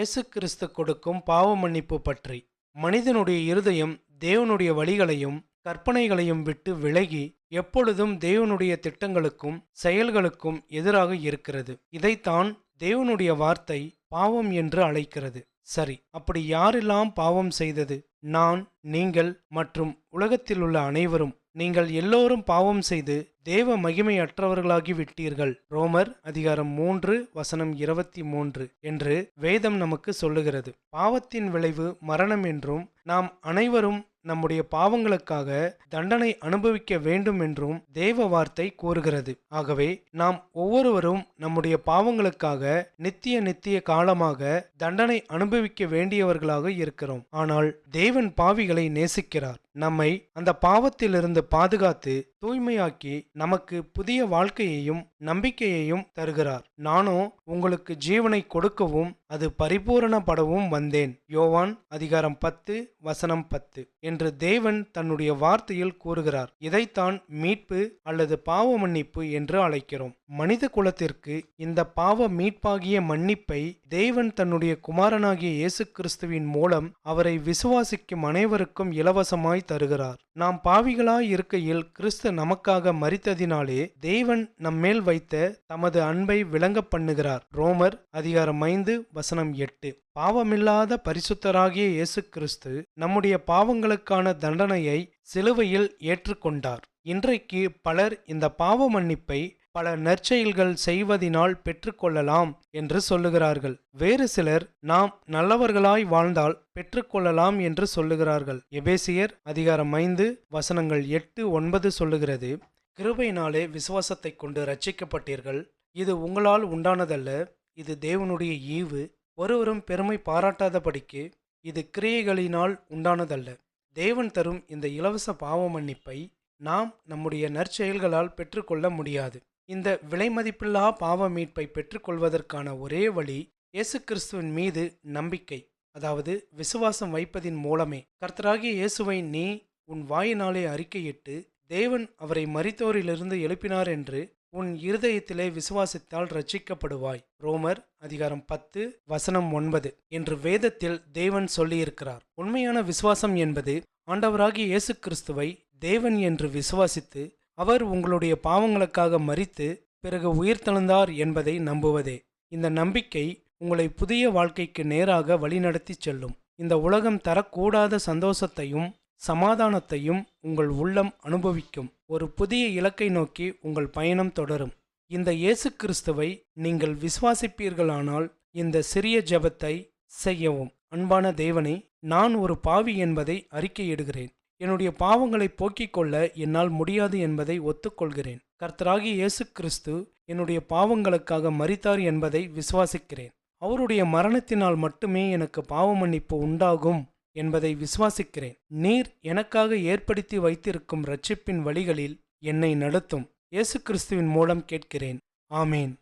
இயேசு கிறிஸ்து கொடுக்கும் பாவ மன்னிப்பு பற்றி. மனிதனுடைய இருதயம் தேவனுடைய வழிகளையும் கற்பனைகளையும் விட்டு விலகி எப்பொழுதும் தேவனுடைய திட்டங்களுக்கும் செயல்களுக்கும் எதிராக இருக்கிறது. இதைத்தான் தேவனுடைய வார்த்தை பாவம் என்று அழைக்கிறது. சரி அப்படி யாரெல்லாம் பாவம் செய்தது? நான் நீங்கள் மற்றும் உலகத்தில் உள்ள அனைவரும். நீங்கள் எல்லோரும் பாவம் செய்து தேவ மகிமையற்றவர்களாகி விட்டீர்கள். ரோமர் அதிகாரம் மூன்று வசனம் இருபத்தி மூன்று என்று வேதம் நமக்கு சொல்லுகிறது. பாவத்தின் விளைவு மரணம் என்றும் நாம் அனைவரும் நம்முடைய பாவங்களுக்காக தண்டனை அனுபவிக்க வேண்டும் என்றும் தேவ வார்த்தை கூறுகிறது. ஆகவே நாம் ஒவ்வொருவரும் நம்முடைய பாவங்களுக்காக நித்திய நித்திய காலமாக தண்டனை அனுபவிக்க வேண்டியவர்களாக இருக்கிறோம். ஆனால் தேவன் பாவிகளை நேசிக்கிறார். நம்மை அந்த பாவத்திலிருந்து பாதுகாத்து தூய்மையாக்கி நமக்கு புதிய வாழ்க்கையையும் நம்பிக்கையையும் தருகிறார். நானோ உங்களுக்கு ஜீவனை கொடுக்கவும் அது பரிபூரணப்படவும் வந்தேன். யோவான் அதிகாரம் பத்து வசனம் பத்து என்று தேவன் தன்னுடைய வார்த்தையில் கூறுகிறார். இதைத்தான் மீட்பு அல்லது பாவ மன்னிப்பு என்று அழைக்கிறோம். மனித குலத்திற்கு இந்த பாவ மீட்பாகிய மன்னிப்பை தேவன் தன்னுடைய குமாரனாகிய இயேசு கிறிஸ்துவின் மூலம் அவரை விசுவாசிக்கும் அனைவருக்கும் இலவசமாய் தருகிறார். நாம் பாவிகளாய் இருக்கையில் கிறிஸ்து நமக்காக மறித்ததினாலே தேவன் நம்மேல் வைத்த தமது அன்பை விளங்க பண்ணுகிறார். ரோமர் அதிகாரம் ஐந்து வசனம் எட்டு. பாவமில்லாத பரிசுத்தராகிய இயேசு கிறிஸ்து நம்முடைய பாவங்களுக்கான தண்டனையை சிலுவையில் ஏற்றுக்கொண்டார். இன்றைக்கு பலர் இந்த பாவ மன்னிப்பை பல நற்செயல்கள் செய்வதினால் பெற்றுக்கொள்ளலாம் என்று சொல்லுகிறார்கள். வேறு சிலர் நாம் நல்லவர்களாய் வாழ்ந்தால் பெற்றுக்கொள்ளலாம் என்று சொல்லுகிறார்கள். எபேசியர் அதிகாரம் ஐந்து வசனங்கள் எட்டு ஒன்பது சொல்லுகிறது கிருபையினாலே விசுவாசத்தை கொண்டு ரட்சிக்கப்பட்டீர்கள் இது உங்களால் உண்டானதல்ல. இது தேவனுடைய ஈவு. ஒருவரும் பெருமை பாராட்டாதபடிக்கு இது கிரியைகளினால் உண்டானதல்ல. தேவன் தரும் இந்த இலவச பாவ மன்னிப்பை நாம் நம்முடைய நற்செயல்களால் பெற்றுக்கொள்ள முடியாது. இந்த விலைமதிப்பில்லா பாவ மீட்பை பெற்றுக்கொள்வதற்கான ஒரே வழி இயேசு கிறிஸ்துவின் மீது நம்பிக்கை அதாவது விசுவாசம் வைப்பதின் மூலமே. கர்த்தராகிய இயேசுவை நீ உன் வாயினாலே அறிக்கையிட்டு தேவன் அவரை மறித்தோரிலிருந்து எழுப்பினார் என்று உன் இருதயத்திலே விசுவாசித்தால் ரட்சிக்கப்படுவாய் ரோமர் அதிகாரம் பத்து வசனம் ஒன்பது என்று வேதத்தில் தேவன் சொல்லியிருக்கிறார். உண்மையான விசுவாசம் என்பது ஆண்டவராகிய இயேசு கிறிஸ்துவை தேவன் என்று விசுவாசித்து அவர் உங்களுடைய பாவங்களுக்காக மறித்து பிறகு உயிர்த்தெழுந்தார் என்பதை நம்புவதே. இந்த நம்பிக்கை உங்களை புதிய வாழ்க்கைக்கு நேராக வழிநடத்தி செல்லும். இந்த உலகம் தரக்கூடாத சந்தோஷத்தையும் சமாதானத்தையும் உங்கள் உள்ளம் அனுபவிக்கும். ஒரு புதிய இலக்கை நோக்கி உங்கள் பயணம் தொடரும். இந்த இயேசு கிறிஸ்துவை நீங்கள் விசுவாசிப்பீர்களானால் இந்த சிறிய ஜெபத்தை செய்யவும். அன்பான தேவனே நான் ஒரு பாவி என்பதை அறிக்கையிடுகிறேன். என்னுடைய பாவங்களை போக்கிக் கொள்ள என்னால் முடியாது என்பதை ஒத்துக்கொள்கிறேன். கர்த்தராகி இயேசு கிறிஸ்து என்னுடைய பாவங்களுக்காக மரித்தார் என்பதை விசுவாசிக்கிறேன். அவருடைய மரணத்தினால் மட்டுமே எனக்கு பாவ மன்னிப்பு உண்டாகும் என்பதை விசுவாசிக்கிறேன். நீர் எனக்காக ஏற்படுத்தி வைத்திருக்கும் இரட்சிப்பின் வழிகளில் என்னை நடத்தும். இயேசு கிறிஸ்துவின் மூலம் கேட்கிறேன். ஆமேன்.